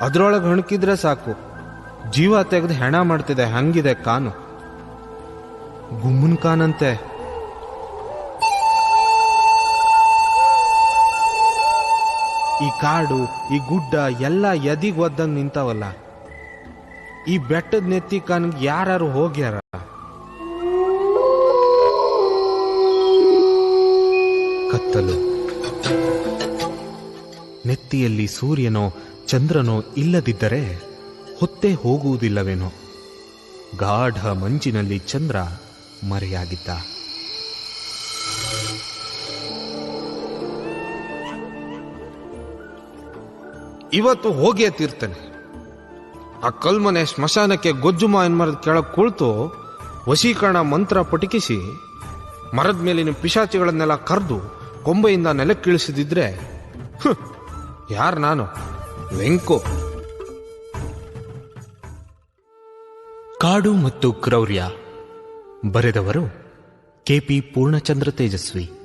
ಅದ್ರೊಳಗೆ ಹಣಕಿದ್ರೆ ಸಾಕು. ಜೀವ ತೆಗೆದು ಹೆಣ ಮಾಡ್ತಿದೆ, ಹಂಗಿದೆ ಕಾನು. ಗುಮ್ಮನ್ ಕಾನಂತೆ. ಈ ಕಾಡು, ಈ ಗುಡ್ಡ, ಎಲ್ಲ ಎದಿಗ್ ಒದ್ದಂಗ್ ನಿಂತಾವಲ್ಲ. ಈ ಬೆಟ್ಟದ ನೆತ್ತಿ ಕಾನ್ಗೆ ಯಾರು ಹೋಗ್ಯಾರ? ಕತ್ತಲು. ನೆತ್ತಿಯಲ್ಲಿ ಸೂರ್ಯನೋ ಚಂದ್ರನೋ ಇಲ್ಲದಿದ್ದರೆ ಹೊತ್ತೇ ಹೋಗುವುದಿಲ್ಲವೇನೋ. ಗಾಢ ಮಂಜಿನಲ್ಲಿ ಚಂದ್ರ ಮರೆಯಾಗಿದ್ದ. ಇವತ್ತು ಹೋಗಿಯೇ ತೀರ್ತೇನೆ. ಆ ಕಲ್ಮನೆ ಸ್ಮಶಾನಕ್ಕೆ ಗೊಜ್ಜು ಎನ್ ಮರದ ಕೆಳಗೆ ಕುಳಿತು ವಶೀಕರಣ ಮಂತ್ರ ಪಟಿಕಿಸಿ ಮರದ ಮೇಲಿನ ಪಿಶಾಚಿಗಳನ್ನೆಲ್ಲ ಕರೆದು ಕೊಂಬೆಯಿಂದ ನೆಲಕ್ಕಿಳಿಸಿದ್ರೆ ಯಾರು ನಾನು? ವೆಂಕು ಕಾಡು ಮತ್ತು ಕ್ರೌರ್ಯ. ಬರೆದವರು ಕೆಪಿ ಪೂರ್ಣಚಂದ್ರ ತೇಜಸ್ವಿ.